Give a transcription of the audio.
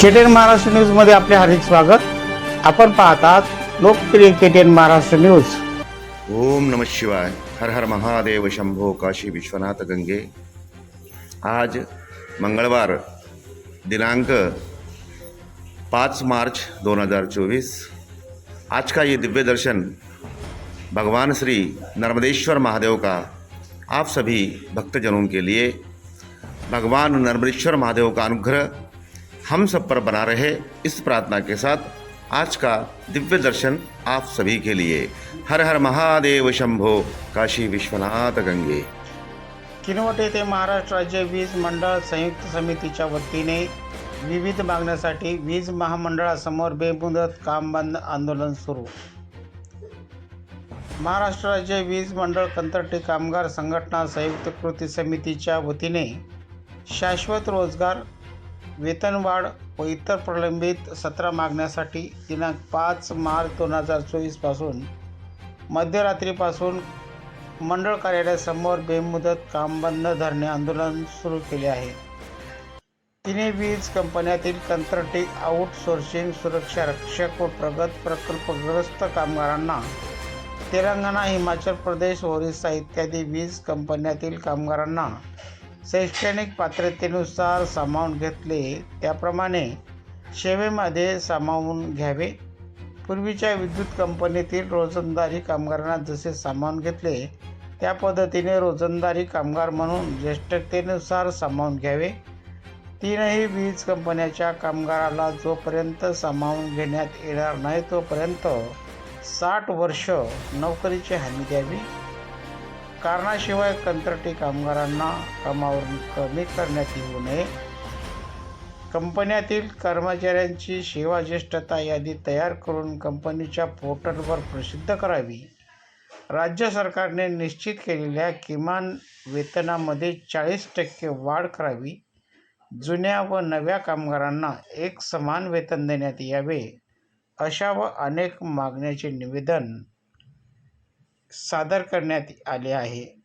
केटेन महाराष्ट्र न्यूजमध्ये आपले हार्दिक स्वागत. आपण पाहतात लोकप्रिय केटेन महाराष्ट्र न्यूज ओम नमः शिवाय. हर हर महादेव शंभो काशी विश्वनाथ गंगे. आज मंगळवार दिनांक पाच मार्च 2024 आज का ये दिव्य दर्शन भगवान श्री नर्मदेश्वर महादेव का आप सभी भक्तजनों के लिए भगवान नर्मदेश्वर महादेव का अनुग्रह हम सब पर बना रहे इस प्रार्थना के साथ आज का दिव्य दर्शन आप सभी के लिए। हर हर महादेव शंभो काशी विश्वनाथ गंगे। किनवट येथे महाराष्ट्र राज्य वीज मंडळ संयुक्त समितीच्या वतीने विविध मागण्यासाठी वीज महामंडळासमोर बेमुदत काम बंद आंदोलन सुरू. महाराष्ट्र राज्य वीज मंडळ कंत्राटी कामगार संघटना संयुक्त कृती समितीच्या वतीने शाश्वत रोजगार वेतनवाढ व इतर प्रलंबित सत्रा मागण्यासाठी दिनांक पाच मार्च दोन हजार चोवीसपासून मध्यरात्रीपासून मंडळ कार्यालयासमोर बेमुदत काम बंद धरणे आंदोलन सुरू केले आहे. तिने वीज कंपन्यातील कंत्राटी आउटसोर्सिंग सुरक्षा रक्षक व प्रगत प्रकल्पग्रस्त कामगारांना तेलंगणा हिमाचल प्रदेश ओरिसा इत्यादी वीज कंपन्यातील कामगारांना शैक्षणिक पात्रतेनुसार सामावून घेतले. त्याप्रमाणे सेवेमध्ये सामावून घ्यावे. पूर्वीच्या विद्युत कंपनीतील रोजंदारी कामगारांना जसे सामावून घेतले त्या पद्धतीने रोजंदारी कामगार म्हणून ज्येष्ठतेनुसार सामावून घ्यावे. तीनही वीज कंपन्याच्या कामगाराला जोपर्यंत सामावून घेण्यात येणार नाही तोपर्यंत साठ वर्ष नोकरीची हमी द्यावी. कारणाशिवाय कंत्राटी कामगारांना कामावरून कमी करण्यात येऊ नये. कंपन्यातील कर्मचाऱ्यांची सेवा ज्येष्ठता यादी तयार करून कंपनीच्या पोर्टलवर प्रसिद्ध करावी. राज्य सरकारने निश्चित केलेल्या किमान वेतनामध्ये चाळीस टक्के वाढ करावी. जुन्या व नव्या कामगारांना एक समान वेतन देण्यात यावे अशा व अनेक मागण्याचे निवेदन सादर करण्यात आले आहे.